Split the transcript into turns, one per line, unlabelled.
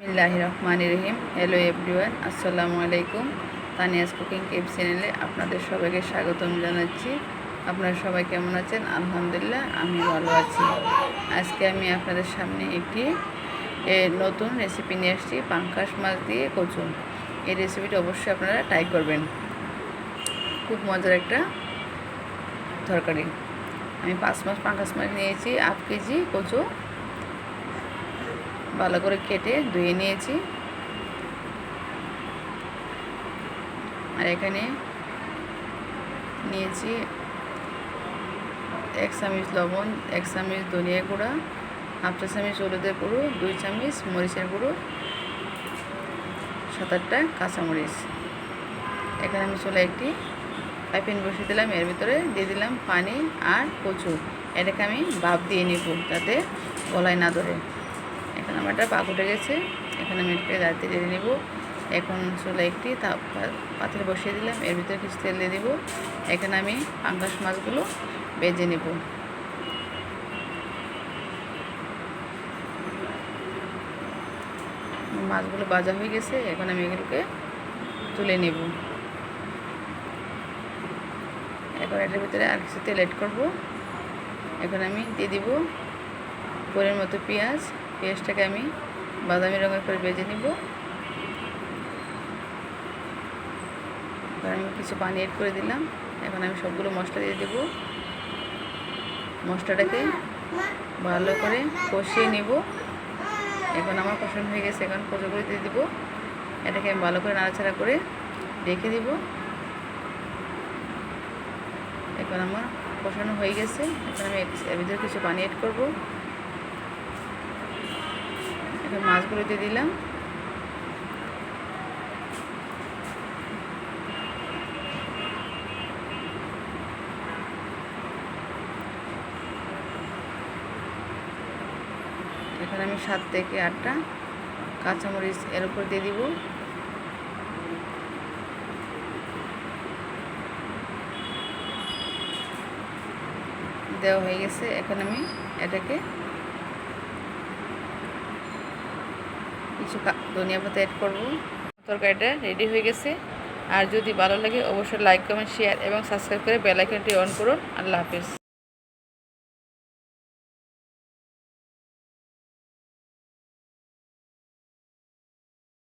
বিসমিল্লাহ রহমান রহিম hello everyone আসসালামু আলাইকুম তানিয়াস কুকিং কেপ চ্যানেলে আপনাদের সবাইকে স্বাগতম জানাচ্ছি। আপনারা সবাই কেমন আছেন? আলহামদুলিল্লাহ, আমি ভালো আছি। আজকে আমি আপনাদের সামনে একটি নতুন রেসিপি নিয়ে আসছি, পাঙ্কাশ মাছ দিয়ে কচু। এই রেসিপিটা অবশ্যই আপনারা ট্রাই করবেন। খুব মজার একটা তরকারি। আমি পাঁচ মাস পাঙ্কাশ মাছ নিয়েছি, হাফ কেজি কচু। ভালো করে কেটে ধুয়ে নিয়েছি। আর এখানে নিয়েছি এক চামচ লবণ, এক চামচ ধনিয়া গুঁড়া, হাফ চা চামচ হলুদের গুঁড়ো, দুই চামচ মরিচের গুঁড়ো, সাত আটটা কাঁচামরিচ। এখানে আমি চলে একটি পাইপিন বসিয়ে দিলাম, এর ভিতরে দিয়ে দিলাম পানি আর কচু। এটাকে আমি ভাপ দিয়ে নেব যাতে গলায় না ধরে। একটা পাক উঠে গেছে। এখানে আমি এটাকে দাঁড়িয়ে দিয়ে নেব। এখন চলে একটি তা- পা- পাতিল বসিয়ে দিলাম। এর ভিতরে কিছু তেল দিয়ে দেবো। এখানে আমি পাঙ্গাস মাছগুলো বেজে নেব। মাছগুলো বাজা হয়ে গেছে। এখন আমি এগুলোকে তুলে নেব। এখন এটার ভিতরে আর কিছু তেল অ্যাড করব। এখন আমি দিয়ে দিব পরের মতো পেঁয়াজ। পেঁয়াজটাকে আমি বাদামি রঙের করে ভেজে নিব। এবার আমি কিছু পানি এড করে দিলাম। এখন আমি সবগুলো মশলা দিয়ে দেব। মশলাটাকে ভালো করে কষিয়ে নেব। এখন আমার কষানো হয়ে গেছে, এখন কচু করে দিয়ে দেবো। এটাকে আমি ভালো করে নাড়াচাড়া করে রেখে দিব। এখন আমার কষানো হয়ে গেছে। এখন আমি এর ভিতরে কিছু পানি এড করব। মাছগুলো দিয়ে দিলাম। এখানে আমি সাত থেকে আটটা কাঁচামরিচ এর উপর দিয়ে দিব। দেওয়া হয়ে গেছে। এখন আমি এটাকে কিছু ধনিয়া পাতা অ্যাড করব। তরকারিটা রেডি হয়ে গেছে। আর যদি ভালো লাগে, অবশ্যই লাইক কমেন্ট শেয়ার এবং সাবস্ক্রাইব করে বেলাইকনটি অন করুন। আল্লাহ হাফিজ।